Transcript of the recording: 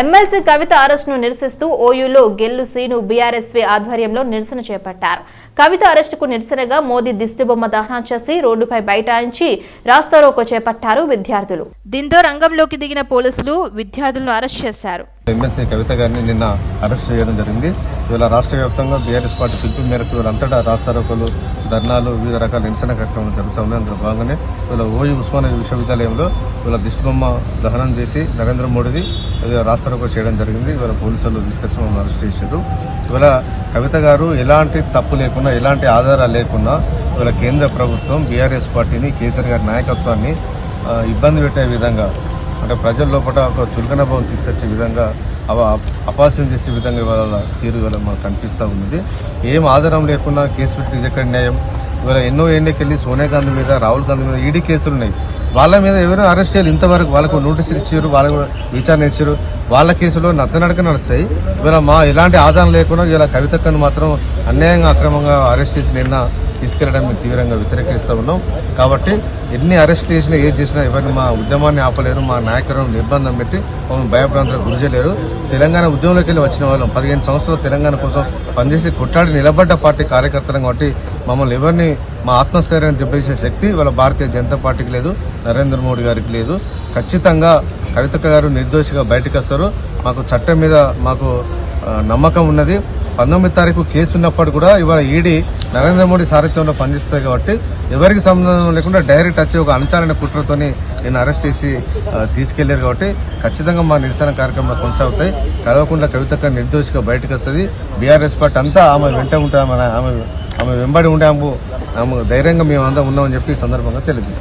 MLC కవిత అరెస్ట్ను నిరసిస్తూ ఓయూలో Gellu scene BRSV ఆధ్వర్యంలో నిరసన చేపట్టారు. కవిత అరెస్టుకు నిరసనగా మోదీ దిష్టిబొమ్మ దహనం చేసి రోడ్డుపై బైఠాయించి రాస్తారోకో చేపట్టారు విద్యార్థులు. దీంతో రంగంలోకి దిగిన పోలీసులు విద్యార్థులను అరెస్ట్ చేశారు. ఎమ్మెల్సీ కవిత గారిని నిన్న అరెస్ట్ చేయడం జరిగింది. ఇవాళ రాష్ట్ర వ్యాప్తంగా బీఆర్ఎస్ పార్టీ పిలుపు మేరకు వీళ్ళంతటా రాస్తారోకలు ధర్నాలు వివిధ రకాల నిరసన కార్యక్రమాలు జరుగుతూ ఉన్నాయి అందులో భాగంగానే వీళ్ళ ఓయూ ఉస్మానియా విశ్వవిద్యాలయంలో వీళ్ళ దిష్టిబొమ్మ దహనం చేసి నరేంద్ర మోడీది రాస్తారోకో చేయడం జరిగింది. ఇవాళ పోలీసులు తీసుకొచ్చి మమ్మల్ని అరెస్ట్ చేశారు. ఇవాళ కవిత గారు ఎలాంటి తప్పు లేకుండా ఎలాంటి ఆధారాలు లేకుండా ఇవాళ కేంద్ర ప్రభుత్వం బీఆర్ఎస్ పార్టీని కేసీఆర్ గారి నాయకత్వాన్ని ఇబ్బంది పెట్టే విధంగా అంటే ప్రజల లోపల ఒక చులకన భావం తీసుకొచ్చే విధంగా అవ అపాస్యం చేసే విధంగా ఇవాళ తీరు మనకు కనిపిస్తూ ఉంది ఏం ఆధారం లేకుండా కేసు పెట్టింది ఎక్కడ న్యాయం? ఇవాళ ఎన్నో ఏళ్ళకెళ్ళి సోనియా గాంధీ మీద రాహుల్ గాంధీ మీద ఈడీ కేసులు ఉన్నాయి. వాళ్ళ మీద ఎవరు అరెస్ట్ చేయాలి? ఇంతవరకు వాళ్ళకు నోటీసులు ఇచ్చారు వాళ్ళకు విచారణ ఇచ్చారు. వాళ్ళ కేసులో నత్తనడక నడుస్తాయి. ఇవాళ మా ఎలాంటి ఆధారం లేకుండా ఇలా కవితక్కను మాత్రం అన్యాయంగా అక్రమంగా అరెస్ట్ చేసి నిన్న తీసుకెళ్ళడం మేము తీవ్రంగా వ్యతిరేకిస్తూ ఉన్నాం. కాబట్టి ఎన్ని అరెస్ట్ చేసినా ఏది చేసినా ఎవరిని మా ఉద్యమాన్ని ఆపలేరు మా నాయకులను నిర్బంధం పెట్టి మమ్మల్ని భయప్రాంతాలకు గురిచేయలేరు తెలంగాణ ఉద్యమంలోకి వెళ్ళి వచ్చిన వాళ్ళం పదిహేను సంవత్సరాలు తెలంగాణ కోసం పనిచేసి కొట్లాడి నిలబడ్డ పార్టీ కార్యకర్తలం కాబట్టి మమ్మల్ని ఎవరిని మా ఆత్మస్థైర్యాన్ని దెబ్బేసే శక్తి వాళ్ళ భారతీయ జనతా పార్టీకి లేదు నరేంద్ర మోడీ గారికి లేదు. ఖచ్చితంగా కవితక్క గారు నిర్దోషిగా బయటకు వస్తారు. మాకు చట్టం మీద మాకు నమ్మకం ఉన్నది. పంతొమ్మిది తారీఖు కేసు ఉన్నప్పుడు కూడా ఇవాళ ఈడీ నరేంద్ర మోడీ సారథ్యంలో పనిచేస్తుంది కాబట్టి ఎవరికి సంబంధం లేకుండా డైరెక్ట్ వచ్చి ఒక అణచాలైన కుట్రతోని నేను అరెస్ట్ చేసి తీసుకెళ్ళారు కాబట్టి ఖచ్చితంగా మా నిరసన కార్యక్రమాలు కొనసాగుతాయి. కలవకుండా కవితక్క నిర్దోషిగా బయటకు వస్తుంది. బీఆర్ఎస్ పార్టీ అంతా ఆమె వెంట ఉంటాం ఆమె ఆమె వెంబడి ఉండే ఆమె ధైర్యంగా మేము అందరం ఉన్నామని చెప్పి సందర్భంగా తెలియజేస్తాం